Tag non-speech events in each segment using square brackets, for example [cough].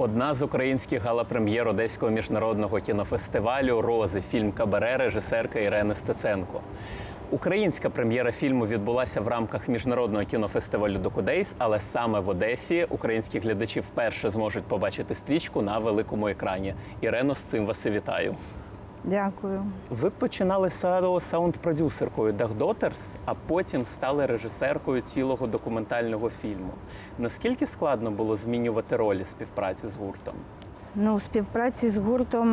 Одна з українських галапрем'єр Одеського міжнародного кінофестивалю Рози фільм Кабаре режисерка Ірени Стеценко. Українська прем'єра фільму відбулася в рамках міжнародного кінофестивалю Докудейс, але саме в Одесі українські глядачі вперше зможуть побачити стрічку на великому екрані. Ірено, з цим вас і вітаю. Дякую. Ви починали саро саунд-продюсеркою Dog Daughters, а потім стали режисеркою цілого документального фільму. Наскільки складно було змінювати ролі співпраці з гуртом? Ну, в співпраці з гуртом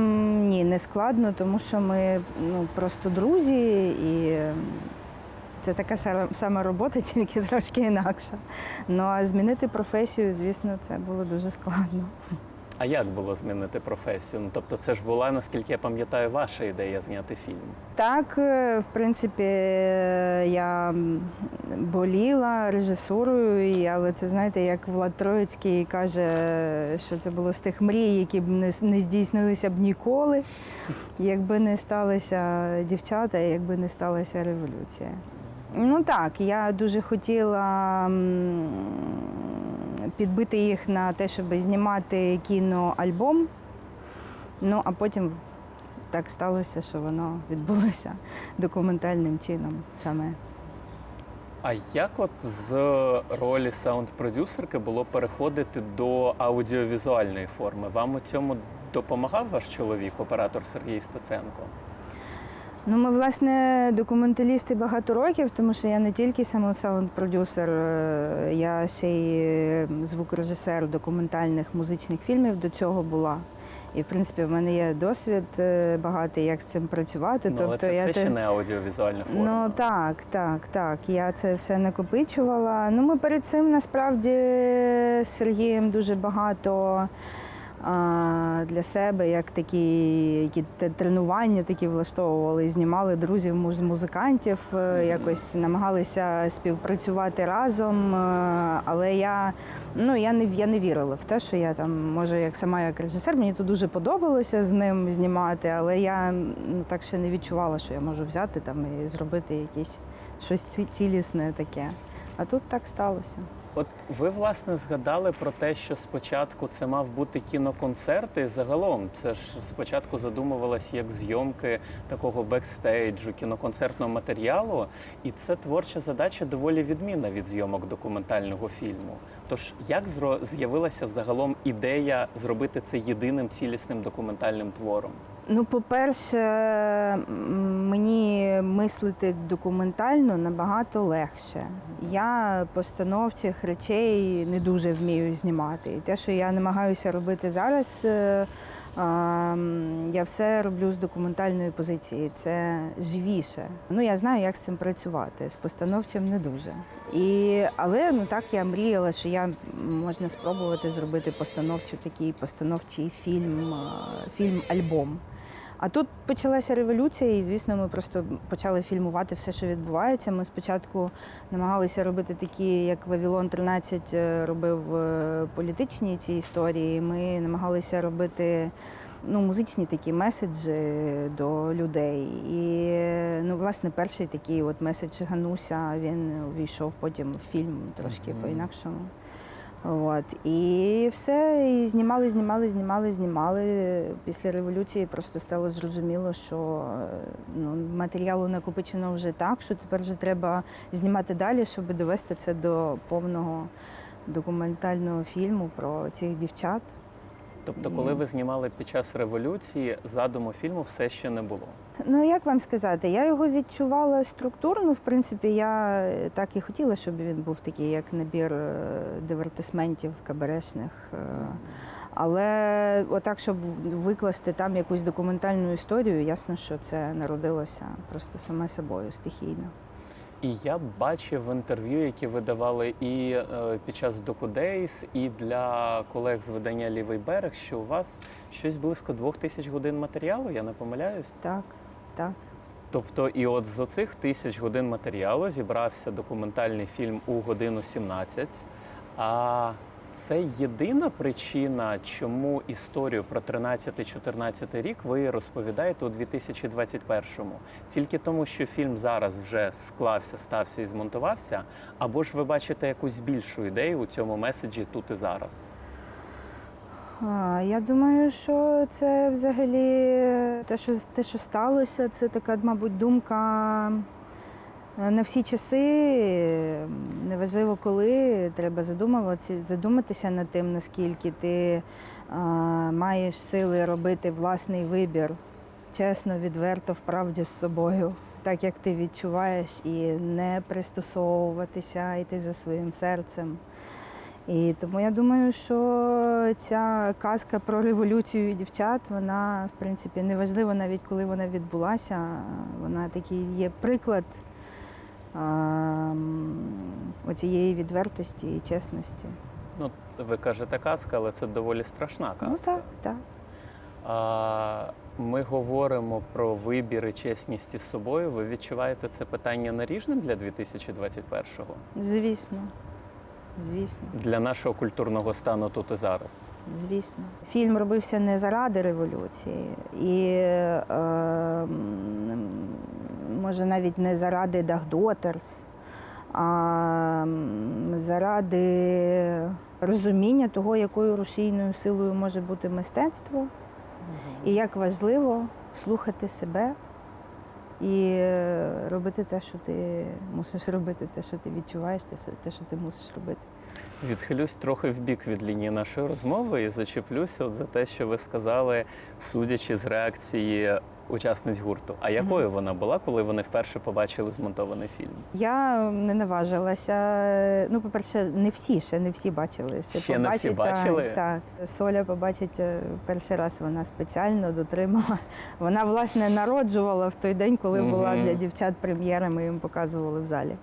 ні, не складно, тому що ми ну, просто друзі і це така сама робота, [laughs] тільки трошки інакша. Ну а змінити професію, звісно, це було дуже складно. А як було змінити професію? Ну тобто, це ж була, наскільки я пам'ятаю, ваша ідея зняти фільм. Так, е, в принципі, е, я боліла режисурою, але це знаєте, як Влад Троїцький каже, що це було з тих мрій, які б не, здійснилися б ніколи, якби не сталися дівчата, якби не сталася революція. Ну так, я дуже хотіла підбити їх на те, щоб знімати кіноальбом. Ну а потім так сталося, що воно відбулося документальним чином саме. А як от з ролі саунд-продюсерки було переходити до аудіовізуальної форми? Вам у цьому допомагав ваш чоловік, оператор Сергій Стеценко? Ну, ми, власне, документалісти багато років, тому що я не тільки саме саунд-продюсер, е, я ще й е, звукорежисер документальних музичних фільмів до цього була. І, в принципі, в мене є досвід е, багатий, як з цим працювати. Ну, але це я все те- ще не аудіовізуальна форма. Ну так, так, так. Я це все накопичувала. Ну, ми перед цим насправді з Сергієм дуже багато для себе, як такі які тренування такі влаштовували, знімали друзів муз- музикантів, е, якось намагалися співпрацювати разом. е, Але я, ну, я, не, я не вірила в те, що я там, може, як сама як режисер, мені то дуже подобалося з ним знімати, але я ну, так ще не відчувала, що я можу взяти там і зробити якесь щось цілісне таке. А тут так сталося. От ви власне згадали про те, що спочатку це мав бути кіноконцерт, і загалом це ж спочатку задумувалось як зйомки такого бекстейджу, кіноконцертного матеріалу, і це творча задача доволі відмінна від зйомок документального фільму. Тож як з'явилася взагалом ідея зробити це єдиним цілісним документальним твором? Ну, по-перше, мені мислити документально набагато легше. Я постановчих речей не дуже вмію знімати. І те, що я намагаюся робити зараз, е, я все роблю з документальної позиції. Це живіше. Ну, я знаю, як з цим працювати. З постановчим не дуже. І, але ну так я мріяла, що я можна спробувати зробити постановчий такий постановчий фільм, фільм-альбом. А тут почалася революція, і звісно, ми просто почали фільмувати все, що відбувається. Ми спочатку намагалися робити такі, як Вавилон 13 е, робив е, політичні ці історії. Ми намагалися робити ну, музичні такі меседжі до людей. І ну, власне, перший такий от меседж Гануся він увійшов потім в фільм трошки Мгм. по-інакшому. От. І все, і знімали, знімали, знімали, знімали. Після революції просто стало зрозуміло, що е, ну, матеріалу накопичено вже так, що тепер вже треба знімати далі, щоб довести це до повного документального фільму про цих дівчат. Тобто, коли ви знімали під час революції, задуму фільму все ще не було. Ну як вам сказати, я його відчувала структурно. В принципі, я е, так і хотіла, щоб він був такий, як набір е, дивертисментів кабарешних. е. Але отак, щоб викласти там якусь документальну історію, ясно, що це народилося просто саме собою стихійно. І я бачив в інтерв'ю, які ви давали і е, під час Докудейс, і для колег з видання Лівий берег, що у вас щось близько двох тисяч годин матеріалу, я не помиляюсь. Так, так. Тобто, і от з оцих тисяч годин матеріалу зібрався документальний фільм у годину 17. А це єдина причина, чому історію про 13-14 рік ви розповідаєте у 2021-му. Тільки тому, що фільм зараз вже склався, стався і змонтувався, або ж ви бачите якусь більшу ідею у цьому меседжі тут і зараз. А, Я думаю, що це взагалі те, що те, що сталося, це така, мабуть, думка на всі часи. Неважливо коли, треба задуматися над тим, наскільки ти а, маєш сили робити власний вибір, чесно, відверто, в правді з собою, так як ти відчуваєш, і не пристосовуватися, йти за своїм серцем. І тому я думаю, що ця казка про революцію дівчат, вона, в принципі, неважливо навіть коли вона відбулася. Вона такий є приклад оцієї відвертості і чесності. Ну, ви кажете казка, але це доволі страшна казка. Ну так, так. А, ми говоримо про вибір і чесність із собою. Ви відчуваєте це питання наріжним для 2021-го? Звісно. Звісно. Для нашого культурного стану тут і зараз. Звісно, фільм робився не заради революції, і е, може навіть не заради Дагдотерс, а заради розуміння того, якою рушійною силою може бути мистецтво, і як важливо слухати себе і е, робити те, що ти мусиш робити, те, що ти відчуваєш, те, що- ти мусиш робити. Відхилюсь трохи в бік від лінії нашої розмови і зачеплюся от за те, що ви сказали, судячи з реакції учасниць гурту. А якою вона була, коли вони вперше побачили змонтований фільм? Я не наважилася. Ну, по-перше, не всі ще не всі бачили. Ще не всі бачили? Так, так. Соля побачить е, перший раз. Вона спеціально дотримала. Вона власне народжувала в той день, коли була для дівчат прем'єра. Ми їм показували в залі.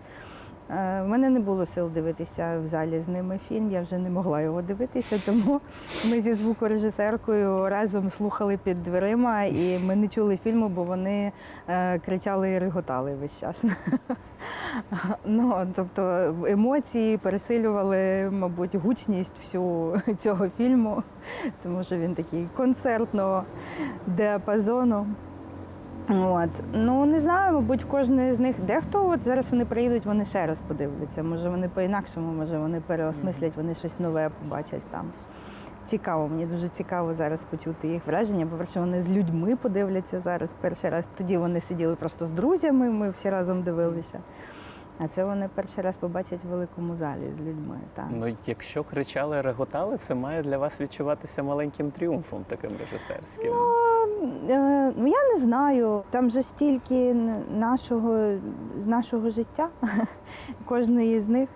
Е, В мене не було сил дивитися в залі з ними фільм. Я вже не могла його дивитися, тому ми зі звукорежисеркою разом слухали під дверима, і ми не чули фільму, бо вони е, кричали і реготали весь час. [laughs] Ну, тобто емоції пересилювали, мабуть, гучність всю цього фільму, тому що він такий концертного діапазону. От. Ну, не знаю, мабуть, в кожної з них дехто от зараз вони приїдуть, вони ще раз подивляться. Може, вони по-інакшому, може, вони переосмислять, вони щось нове побачать там. Цікаво, мені дуже цікаво зараз почути їх враження. По-перше, вони з людьми подивляться зараз перший раз. Тоді вони сиділи просто з друзями, ми всі разом дивилися. А це вони перший раз побачать в великому залі з людьми. Так. Ну, якщо кричали, реготали, це має для вас відчуватися маленьким тріумфом таким режисерським. Е, Ну, я не знаю. Там же стільки нашого, нашого життя, [laughs] кожної з них,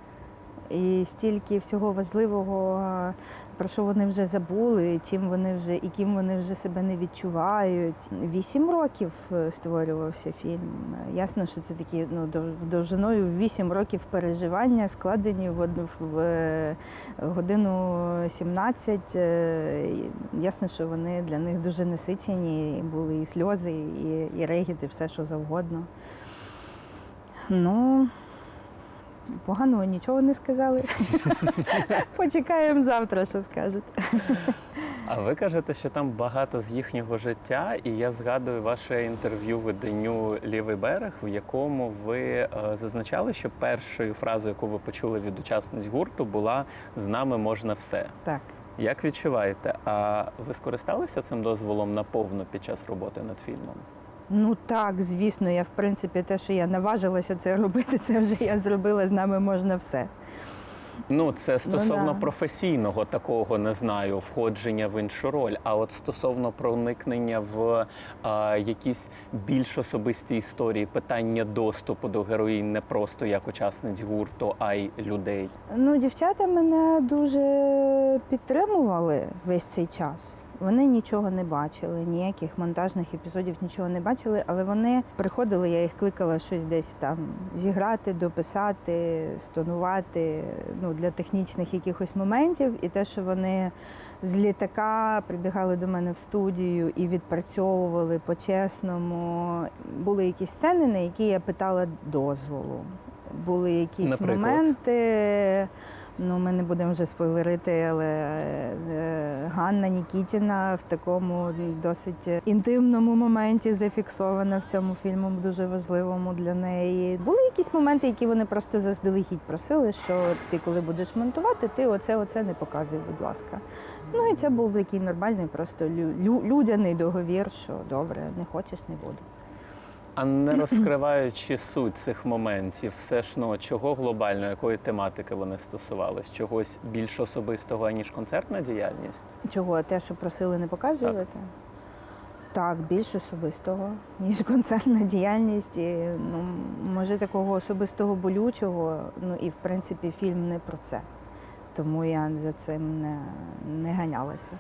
і стільки всього важливого, е, про що вони вже забули, чим вони вже і ким вони вже себе не відчувають. Вісім років е, створювався фільм. Ясно, що це такі ну, довжиною вісім років переживання, складені в одну в е, годину 17. Е, Ясно, що вони для них дуже насичені, були і сльози, і, і регіт, і все, що завгодно. Ну, поганого нічого не сказали. [laughs] Почекаємо завтра, що скажуть. А ви кажете, що там багато з їхнього життя, і я згадую ваше інтерв'ю виданню Лівий берег, в якому ви е, зазначали, що першою фразою, яку ви почули від учасниць гурту, була з нами можна все. Так. Як відчуваєте? А ви скористалися цим дозволом наповно під час роботи над фільмом? Ну так, звісно, я в принципі те, що я наважилася це робити, це вже я зробила з нами можна все. Ну, це стосовно да. професійного такого не знаю, входження в іншу роль. А от стосовно проникнення в а, якісь більш особисті історії, питання доступу до героїнь не просто як учасниць гурту, а й людей. Ну, дівчата мене дуже підтримували весь цей час. Вони нічого не бачили, ніяких монтажних епізодів нічого не бачили, але вони приходили, я їх кликала щось десь там зіграти, дописати, стонувати ну, для технічних якихось моментів. І те, що вони з літака прибігали до мене в студію і відпрацьовували по-чесному. Були якісь сцени, на які я питала дозволу. були якісь Наприклад? моменти. Ну, ми не будемо вже спойлерити, але е, Ганна Нікітіна в такому досить інтимному моменті зафіксована в цьому фільму, дуже важливому для неї. Були якісь моменти, які вони просто заздалегідь просили, що ти, коли будеш монтувати, ти оце, оце не показуй, будь ласка. Ну і це був такий нормальний, просто лю- лю- людяний договір, що добре, не хочеш, не буду. А не розкриваючи суть цих моментів, все ж ну чого глобально, якої тематики вони стосувались? Чогось більш особистого, ніж концертна діяльність? Чого? Те, що просили не показувати? Так, більш особистого, ніж концертна діяльність. І, ну, може, такого особистого болючого. Ну і в принципі фільм не про це. Тому я за цим не, не ганялася.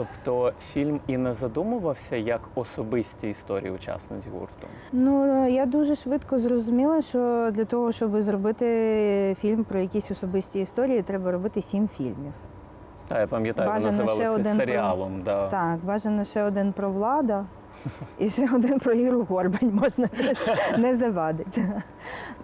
Тобто фільм і не задумувався як особисті історії учасниць гурту. Ну я дуже швидко зрозуміла, що для того, щоб зробити фільм про якісь особисті історії, треба робити сім фільмів. Та я пам'ятаю, ви називали це серіалом. про-. Да. Так, бажано ще один про влада і ще один про Іру Горбань можна теж не завадити.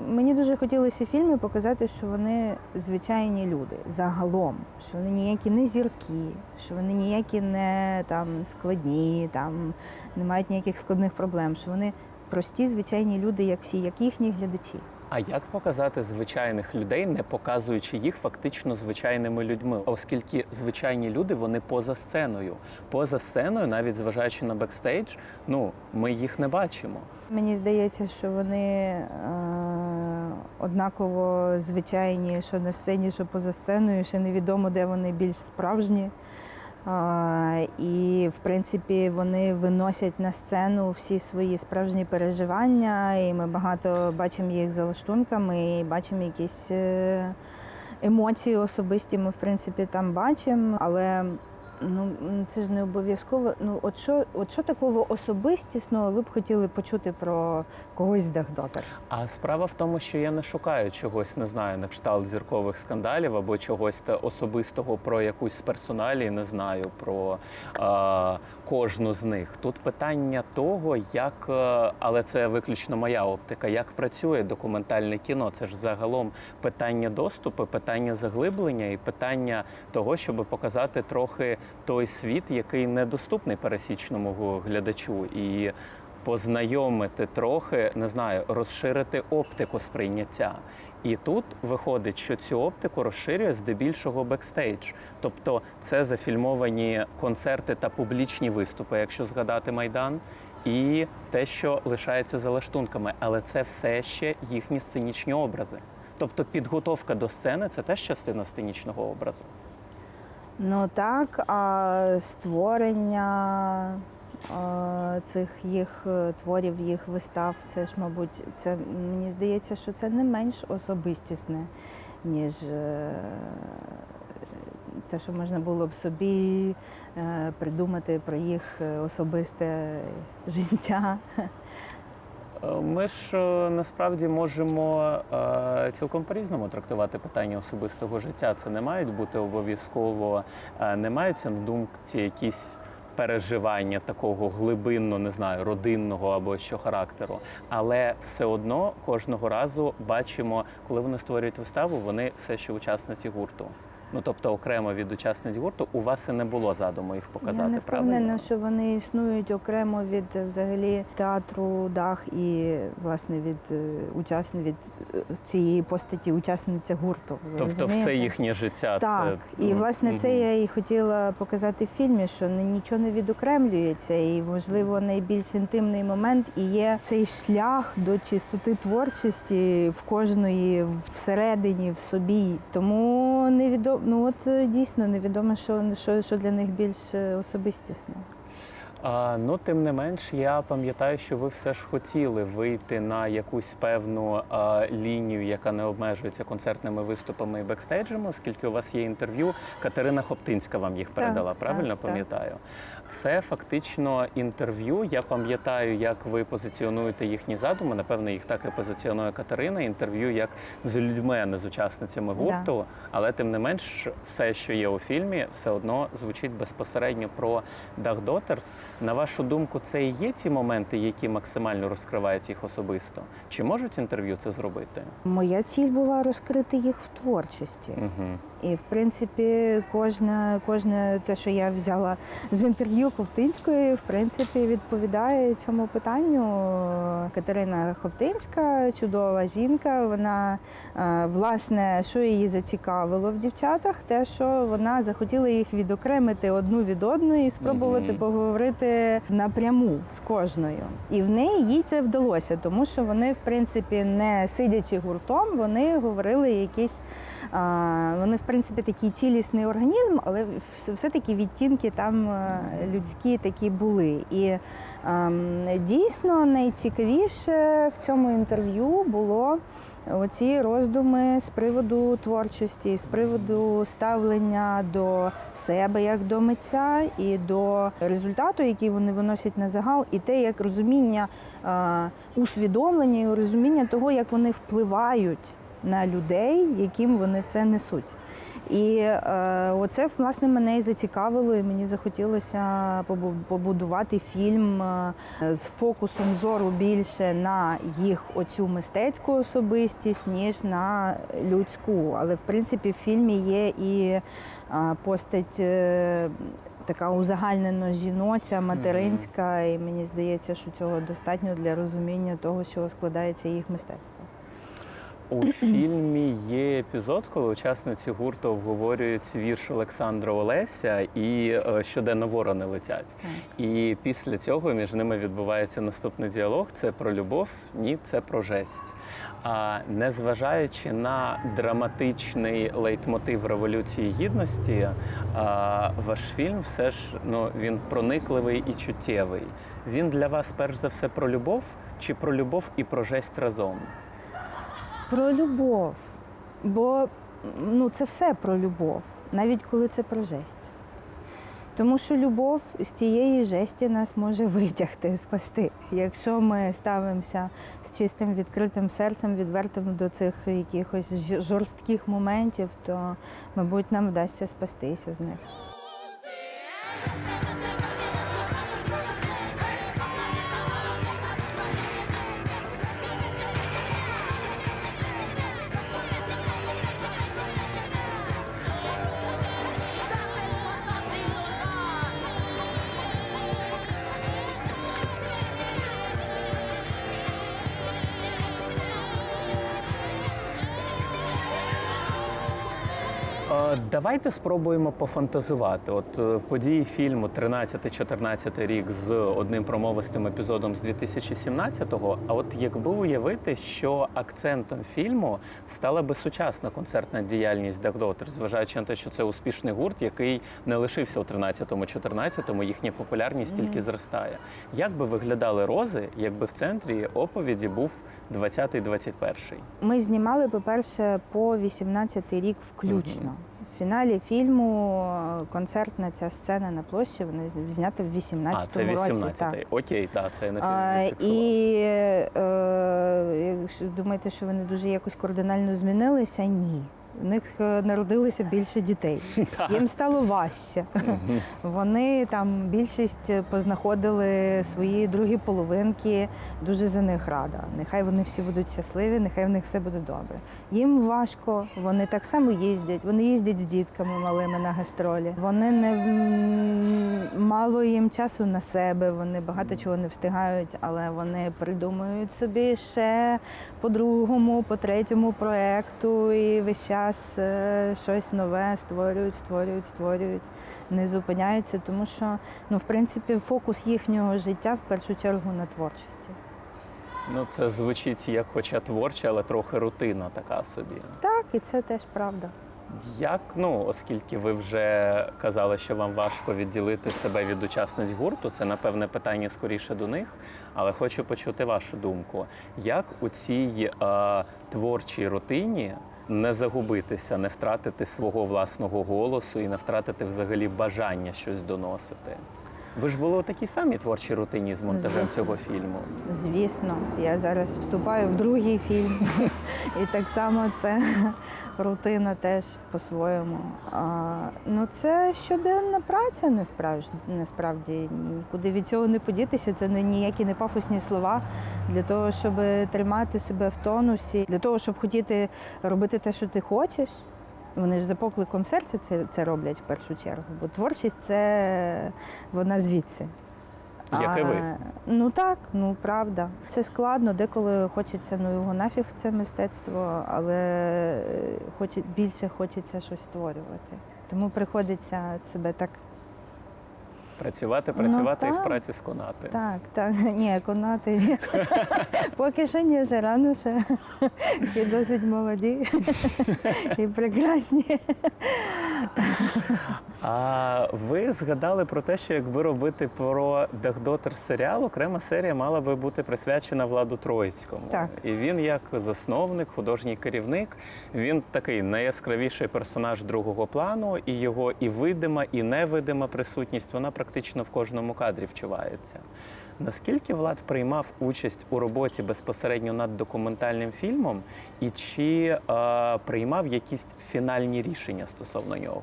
Мені дуже хотілося в фільмі показати, що вони звичайні люди загалом, що вони ніякі не зірки, що вони ніякі не там складні, там не мають ніяких складних проблем, що вони прості, звичайні люди, як всі, як їхні глядачі. А як показати звичайних людей, не показуючи їх фактично звичайними людьми? Оскільки звичайні люди вони поза сценою. Поза сценою, навіть зважаючи на бекстейдж, ну ми їх не бачимо. Мені здається, що вони е, однаково звичайні, що на сцені, що поза сценою, ще невідомо, де вони більш справжні. І, в принципі, вони виносять на сцену всі свої справжні переживання, і ми багато бачимо їх за лаштунками, і бачимо якісь е, емоції особисті. Ми, в принципі, там бачимо, але Ну, це ж не обов'язково. Ну, от що, от що такого особистісного ви б хотіли почути про когось з Daughters? А справа в тому, що я не шукаю чогось, не знаю, на кшталт зіркових скандалів або чогось особистого про якусь персоналі, не знаю про е, кожну з них. Тут питання того, як, е, але це виключно моя оптика, як працює документальне кіно. Це ж загалом питання доступу, питання заглиблення і питання того, щоб показати трохи той світ, який недоступний пересічному глядачу. І познайомити трохи, не знаю, розширити оптику сприйняття. І тут виходить, що цю оптику розширює здебільшого бекстейдж. Тобто це зафільмовані концерти та публічні виступи, якщо згадати Майдан, і те, що лишається за лаштунками, але це все ще їхні сценічні образи. Тобто підготовка до сцени це теж частина сценічного образу. Ну так, а створення цих їх е, творів, їх вистав, це ж, мабуть, це мені здається, що це не менш особистісне, ніж е, те, що можна було б собі е, придумати про їх особисте життя. Ми ж е, насправді можемо е, цілком по-різному трактувати питання особистого життя. Це не мають бути обов'язково, е, не маються на думці якісь переживання такого глибинно, не знаю, родинного або що характеру. Але все одно кожного разу бачимо, коли вони створюють виставу, вони все ще учасниці гурту. Ну тобто, окремо від учасниць гурту, у вас і не було задуму їх показати. Я не правильно? що вони існують окремо від е, взагалі театру дах і власне від е, учасни від е, цієї постаті учасниці гурту. ви Тобто, розумієте? все їхнє життя. Так, це і власне це я і хотіла показати в фільмі, що нічого не відокремлюється, і можливо найбільш інтимний момент і є цей шлях до чистоти творчості в кожної всередині, в собі. Тому невідомо, ну от е, дійсно невідомо, що, що, що для них більш е, особистісне. А, ну, тим не менш, я пам'ятаю, що ви все ж хотіли вийти на якусь певну а, лінію, яка не обмежується концертними виступами і бекстейджем, оскільки у вас є інтерв'ю. Катерина Хоптинська вам їх передала, так, правильно так. пам'ятаю? Це фактично інтерв'ю. Я пам'ятаю, як ви позиціонуєте їхні задуми. Напевно, їх так і позиціонує Катерина. Інтерв'ю як з людьми, а не з учасницями Да. гурту. Але тим не менш, все, що є у фільмі, все одно звучить безпосередньо про Daughters. На вашу думку, це і є ті моменти, які максимально розкривають їх особисто? Чи можуть інтерв'ю це зробити? Моя ціль була розкрити їх в творчості. Угу. І в принципі, кожне, кожне те, що я взяла з інтерв'ю Хоптинської, в принципі, відповідає цьому питанню. Катерина Хоптинська, чудова жінка. Вона е, власне, що її зацікавило в дівчатах, те, що вона захотіла їх відокремити одну від одної і спробувати Мгм. поговорити напряму з кожною. І в неї їй це вдалося, тому що вони, в принципі, не сидячи гуртом, вони говорили якісь. Вони, в принципі, такий цілісний організм, але все-таки відтінки там е, людські такі були. І ем, дійсно найцікавіше в цьому інтерв'ю було оці роздуми з приводу творчості, з приводу ставлення до себе як до митця і до результату, який вони виносять на загал, і те, як розуміння, е, усвідомлення і розуміння того, як вони впливають на людей, яким вони це несуть. І е, оце власне мене і зацікавило, і мені захотілося побудувати фільм е, з фокусом зору більше на їх оцю мистецьку особистість, ніж на людську. Але в принципі в фільмі є і е, постать. е, Така узагальнено жіноча, материнська, і мені здається, що цього достатньо для розуміння того, що складається їх мистецтво. У [laughs] фільмі є епізод, коли учасниці гурту обговорюють вірш Олександра Олеся і е, щоденно ворони летять. І після цього між ними відбувається наступний діалог: це про любов, ні, це про жесть. А незважаючи на драматичний лейтмотив революції гідності, ваш фільм все ж ну він проникливий і чуттєвий. Він для вас перш за все про любов чи про любов і про жесть разом? Про любов. Бо ну, це все про любов, навіть коли це про жесть. Тому що любов з тієї жесті нас може витягти, спасти. Якщо ми ставимося з чистим відкритим серцем, відвертим до цих якихось жорстких моментів, то, мабуть, нам вдасться спастися з них. Давайте спробуємо пофантазувати. От е, події фільму 13-14 рік з одним промовистим епізодом з 2017-го. А от якби уявити, що акцентом фільму стала би сучасна концертна діяльність Duck Daughters, зважаючи на те, що це успішний гурт, який не лишився у 13-14, їхня популярність тільки зростає. Як би виглядали рози, якби в центрі оповіді був 20-21? Ми знімали, по-перше, по 18 рік включно. В фіналі фільму е, концертна ця сцена на площі вона знята в 18-му році. 18 Так. Окей, так, це я не А, і е, якщо думаєте, що вони дуже якось кардинально змінилися, ні. У них е, народилося більше дітей. Їм стало важче. Вони там більшість познаходили свої другі половинки. Дуже за них рада. Нехай вони всі будуть щасливі, нехай в них все буде добре. Їм важко, вони так само їздять. Вони їздять з дітками малими на гастролі. Вони не мало їм часу на себе. Вони багато чого не встигають, але вони придумують собі ще по другому, по третьому проекту і весь час е, щось нове створюють, створюють, створюють, не зупиняються, тому що ну, в принципі, фокус їхнього життя в першу чергу на творчості. Ну, це звучить як хоча творча, але трохи рутина така собі. Так, і це теж правда. Як, ну, оскільки ви вже казали, що вам важко відділити себе від учасниць гурту, це напевне питання скоріше до них, але хочу почути вашу думку. Як у цій е, творчій рутині не загубитися, не втратити свого власного голосу і не втратити взагалі бажання щось доносити? Ви ж були у такій самій творчій рутині з монтажем Звісно. цього фільму. Звісно, я зараз вступаю в другий фільм, і так само це рутина теж по-своєму. Ну це щоденна праця, насправді, насправді нікуди від цього не подітися. Це не ніякі не пафосні слова для того, щоб тримати себе в тонусі, для того, щоб хотіти робити те, що ти хочеш. Вони ж за покликом серця це, це роблять в першу чергу, бо творчість це вона звідси. Як і ви. Ну так, ну правда. Це складно, деколи хочеться, ну його нафіг це мистецтво, але е, хоче, більше хочеться щось створювати. Тому приходиться себе так. Працювати, Ну, працювати і в праці праці сконати. Так, так, [laughs] ні, конати. [laughs] Поки що ні, вже рано ще. Всі досить молоді [laughs] і прекрасні. А ви згадали про те, що якби робити про Дахдотер серіал, окрема серія мала би бути присвячена Владу Троїцькому. Так. І він, як засновник, художній керівник, він такий найяскравіший персонаж другого плану, і його і видима, і невидима присутність вона практично в кожному кадрі вчувається. Наскільки Влад приймав участь у роботі безпосередньо над документальним фільмом, і чи е, приймав якісь фінальні рішення стосовно нього?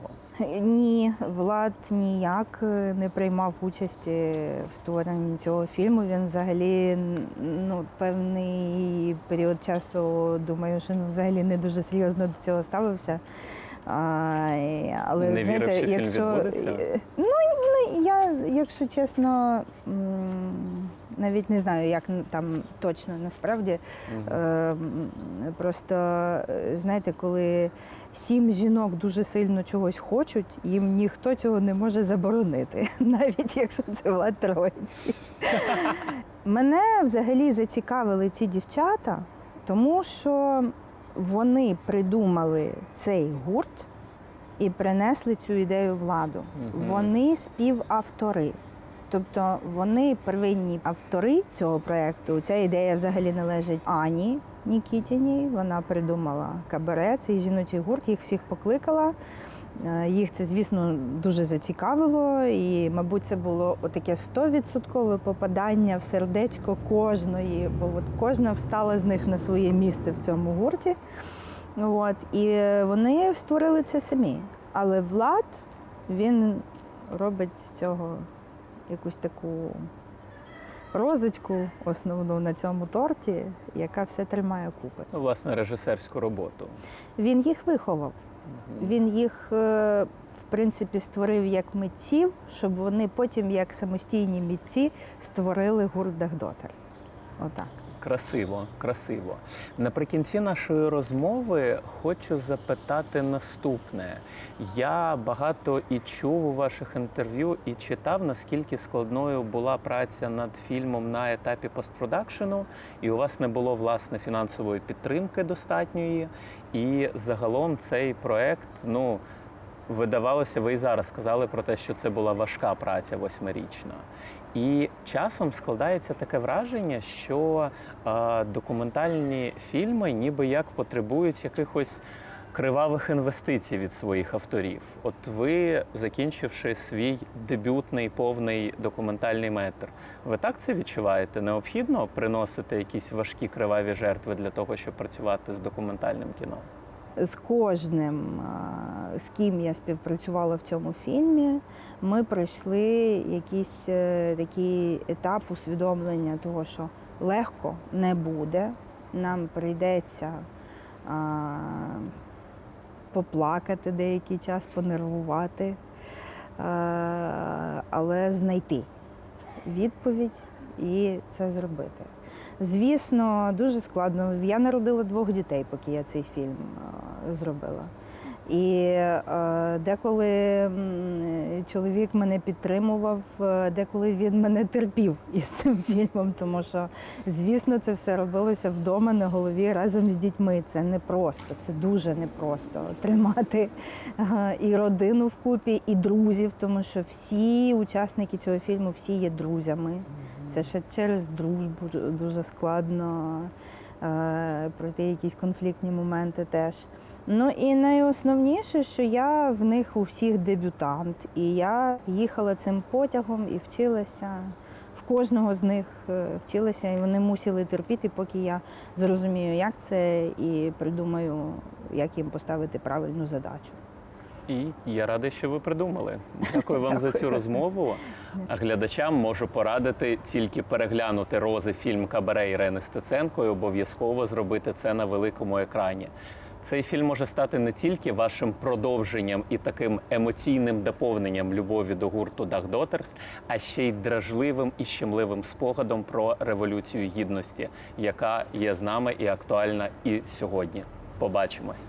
Ні, Влад ніяк е, не приймав участі в створенні цього фільму. Він взагалі ну, певний період часу, думаю, що ну, взагалі не дуже серйозно до цього ставився. Але Не вірив, знаєте, що фільм якщо відбудеться? е, ну, ну я, якщо чесно, навіть не знаю, як там точно насправді. Е, Просто е, знаєте, коли сім жінок дуже сильно чогось хочуть, їм ніхто цього не може заборонити, [laughs] навіть якщо це Влад Троїцький. [laughs] Мене взагалі зацікавили ці дівчата, тому що вони придумали цей гурт і принесли цю ідею владу. Угу. Вони співавтори. Тобто вони первинні автори цього проєкту. Ця ідея взагалі належить Ані Нікітіній. Вона придумала кабаре, цей жіночий гурт, їх всіх покликала. Е, Їх це, звісно, дуже зацікавило, і, мабуть, це було таке стовідсоткове попадання в сердечко кожної, бо от кожна встала з них на своє місце в цьому гурті. От, і вони створили це самі. Але Влад він робить з цього якусь таку розочку основну на цьому торті, яка все тримає купи. Ну, власне, режисерську роботу. Він їх виховав. Він їх, е, в принципі, створив як митців, щоб вони потім, як самостійні митці, створили гурт Дагдотерс. Отак. Красиво, красиво. Наприкінці нашої розмови хочу запитати наступне. Я багато і чув у ваших інтерв'ю і читав, наскільки складною була праця над фільмом на етапі постпродакшену, і у вас не було власне фінансової підтримки достатньої. І загалом цей проект, ну. Видавалося, ви і зараз сказали про те, що це була важка праця восьмирічна. І часом складається таке враження, що е, документальні фільми ніби як потребують якихось кривавих інвестицій від своїх авторів. От ви, закінчивши свій дебютний повний документальний метр, ви так це відчуваєте? Необхідно приносити якісь важкі криваві жертви для того, щоб працювати з документальним кіно? З кожним, з ким я співпрацювала в цьому фільмі, ми пройшли якийсь е, такий етап усвідомлення того, що легко не буде. Нам прийдеться а, поплакати деякий час, понервувати, але знайти відповідь і це зробити. Звісно, дуже складно. Я народила двох дітей, поки я цей фільм е, зробила. І е, деколи чоловік мене підтримував, е, деколи він мене терпів із цим [laughs] фільмом, тому що, звісно, це все робилося вдома на голові разом з дітьми. Це непросто, це дуже непросто тримати е, і родину вкупі, і друзів, тому що всі учасники цього фільму всі є друзями. Це ще через дружбу дуже складно е, пройти якісь конфліктні моменти теж. Ну і найосновніше, що я в них у всіх дебютант, і я їхала цим потягом і вчилася. В кожного з них е, вчилася, і вони мусили терпіти, поки я зрозумію, як це, і придумаю, як їм поставити правильну задачу. І я радий, що ви придумали. Дякую вам за цю розмову. А глядачам можу порадити тільки переглянути рози фільм Кабаре Ірени Стеценко і обов'язково зробити це на великому екрані. Цей фільм може стати не тільки вашим продовженням і таким емоційним доповненням любові до гурту Daughters, а ще й дражливим і щемливим спогадом про революцію гідності, яка є з нами і актуальна і сьогодні. Побачимось.